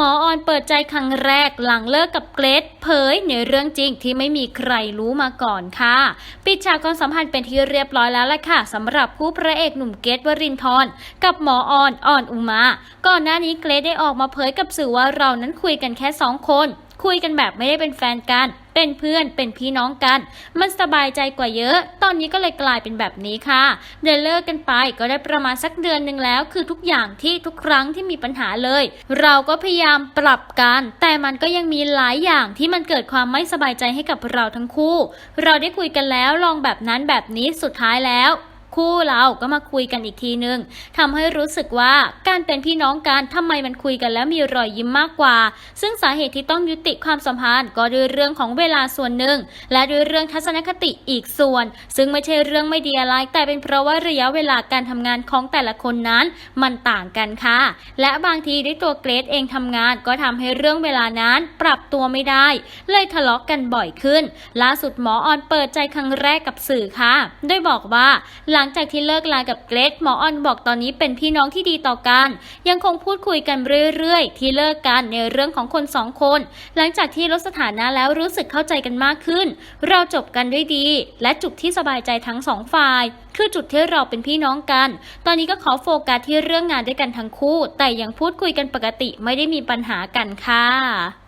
หมอออนเปิดใจครั้งแรกหลังเลิกกับเกรซเผยในเรื่องจริงที่ไม่มีใครรู้มาก่อนค่ะ ปิดฉากความสัมพันธ์เป็นที่เรียบร้อยแล้วล่ะค่ะสำหรับผู้พระเอกหนุ่มเกรซวรินทร์กับหมอออนอ่อนอุมา ก่อนหน้านี้เกรซได้ออกมาเผยกับสื่อว่าเรานั้นคุยกันแค่สองคน คุยกันแบบไม่ได้เป็นแฟนกัน เป็นเพื่อนเป็นพี่น้องกัน มันสบายใจกว่าเยอะ ตอนนี้ก็เลยกลายเป็นแบบนี้ค่ะเดินเลิกกันไปก็ได้ประมาณสักเดือนหนึ่งแล้ว คือทุกอย่างที่ทุกครั้งที่มีปัญหาเลย เราก็พยายามปรับกัน แต่มันก็ยังมีหลายอย่างที่มันเกิดความไม่สบายใจให้กับเราทั้งคู่ เราได้คุยกันแล้วลองแบบนั้นแบบนี้สุดท้ายแล้ว คู่เราก็มาคุยกันอีกทีนึงทำให้รู้สึกว่าการเป็นพี่น้องกันทำไมมันคุยกันแล้วมีรอยยิ้มมากกว่า ซึ่งสาเหตุที่ต้องยุติความสัมพันธ์ก็ด้วยเรื่องของเวลาส่วนหนึ่ง และด้วยเรื่องทัศนคติอีกส่วน ซึ่งไม่ใช่เรื่องไม่ดีอะไร แต่เป็นเพราะว่าระยะเวลาการทำงานของแต่ละคนนั้น มันต่างกันค่ะ และบางทีด้วยตัวเกรดเองทำงาน ก็ทำให้เรื่องเวลานั้นปรับตัวไม่ได้ เลยทะเลาะกันบ่อยขึ้น ล่าสุดหมอออนเปิดใจครั้งแรกกับสื่อค่ะโดยบอกว่าหลังงจากที่เลิกลากับเกรดหมอออนบอกตอนนี้เป็นพี่น้องที่ดีต่อกัน ยังคงพูดคุยกันเรื่อยๆ ที่เลิกกันในเรื่องของคนสองคน หลังจากที่ลดสถานะแล้วรู้สึกเข้าใจกันมากขึ้น เราจบกันด้วยดี และจุดที่สบายใจทั้งสองฝ่าย คือจุดที่เราเป็นพี่น้องกัน ตอนนี้ก็ขอโฟกัสที่เรื่องงานด้วยกันทั้งคู่ แต่ยังพูดคุยกันปกติไม่ได้มีปัญหากันค่ะ